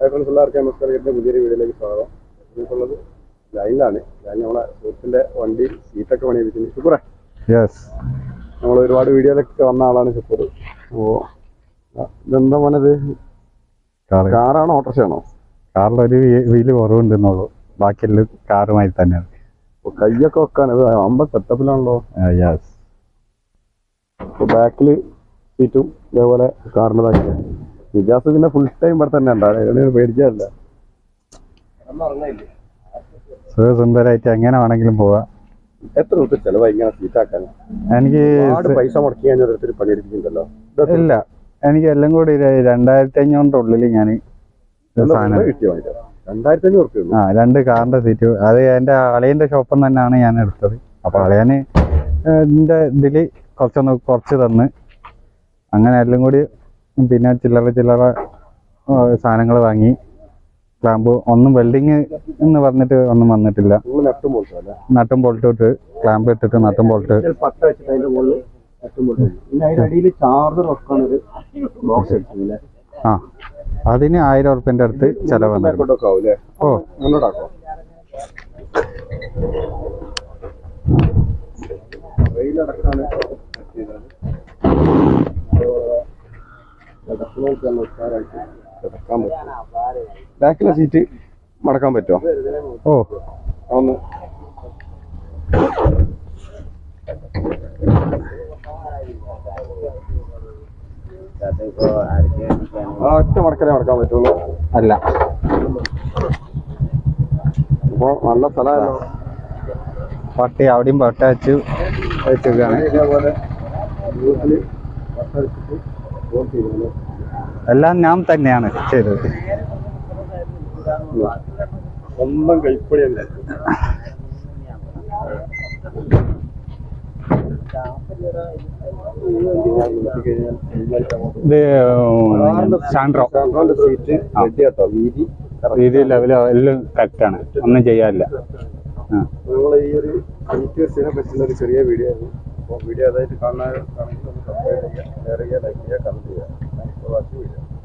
Hi friends എല്ലാവർക്കും നമസ്കാരം പുതിയൊരു വീഡിയോയിലേക്ക് സ്വാഗതം. ഇതിപ്പുള്ളത് ലൈനിലാണ്. ലൈൻ നമ്മളെ സുഹൃത്തിന്റെ വണ്ടി സീറ്റൊക്കെ പണിയിപ്പിക്കുന്നു ഷുക്കൂറേ? യെസ് നമ്മൾ ഒരുപാട് വീഡിയോയിലൊക്കെ വന്ന ആളാണ് ഷുക്കൂർ. ഓ ഇതെന്താ മോനത്? കാറ് കാറാണോ കാറിൽ ഒരു വീൽ കുറവുണ്ടെന്നുള്ളൂ. ബാക്കിയെല്ലാം കാറുമായി തന്നെയാണ്. കയ്യൊക്കെ വെക്കാൻ ഇത് അമ്പ സെറ്റപ്പിലാണല്ലോ യെസ് ബാക്കിൽ സീറ്റും ഇതേപോലെ കാറിന്റെതാക്കിയ നിജാസ് പിന്നെ ഫുൾ ടൈം ഇവിടെ തന്നെ ഉണ്ടാവും പേടിക്കാറില്ല. സുഖസുന്ദരായിട്ട് എങ്ങനെ വേണമെങ്കിലും പോവാ. എത്ര രൂപ ചെലവായി ഇങ്ങനെ സീറ്റാക്കാൻ എനിക്ക് പൈസ മുടക്കി കഴിഞ്ഞ ഓരോരുത്തർ പണിയെടുപ്പിക്കുന്നുണ്ടല്ലോ ഇല്ല. എനിക്ക് എല്ലാം കൂടി രണ്ടായിരത്തി അഞ്ഞൂറിന്റെ ഉള്ളിൽ ഞാൻ സാധനം കിട്ടിയോ രണ്ടായിരത്തി അഞ്ഞൂറ് ആ രണ്ട് കാറിന്റെ സീറ്റ് അത് എന്റെ അളിയന്റെ ഷോപ്പിൽ തന്നെയാണ് ഞാൻ എടുത്തത്. അപ്പോൾ അളിയന് ഇതിന്റെ ഇതിൽ കുറച്ചൊന്ന് കുറച്ച് തന്ന്. അങ്ങനെ എല്ലാം കൂടി പിന്നെ ചില്ലറ ചില്ലറ സാധനങ്ങൾ വാങ്ങി. ക്ലാമ്പ് ഒന്നും വെൽഡിങ് എന്ന് പറഞ്ഞിട്ട് ഒന്നും വന്നിട്ടില്ല. നെട്ടും ബോൾട്ട് ഇട്ട് ക്ലാമ്പ് ഇട്ടിട്ട് നട്ടും ബോൾട്ട്. ആ അതിന് ആയിരം ഉറുപ്പ്യന്റെ അടുത്ത് ചെലവ് ഓ. ബാക്കിലെ സീറ്റ് മടക്കാൻ പറ്റുമോ ഓ. ഒന്ന് ഒറ്റ മടക്കലേ മടക്കാൻ പറ്റുള്ളൂ. അല്ല. അപ്പോ നല്ല സ്ഥലമല്ലോ പട്ടി അവിടെയും പട്ട വെച്ച് വെച്ചിരിക്കുകയാണ് ഇതേപോലെ വീട്ടിൽ ചെയ്തു എല്ലാം ഞാൻ തന്നെയാണ് ചെയ്തത്. സ്വന്തം കൈപ്പടിയല്ലേ സാൻഡ്രോ വീതി രീതി ലെവല എല്ലാം കറക്റ്റാണ് ഒന്നും ചെയ്യാനില്ല. നമ്മൾ ഈ ഒരു പറ്റുന്ന ഒരു ചെറിയ വീഡിയോ അപ്പോൾ വീഡിയോ അതായിട്ട് കാണാൻ കാണുമെങ്കിൽ ഒന്ന് സബ്സ്ക്രൈബ് ചെയ്യുക ഷെയർ ചെയ്യുക ലൈക്ക് ചെയ്യുക കമന്റ് ചെയ്യുക താങ്ക്സ് ഫോർ വാച്ചിങ് വീഡിയോ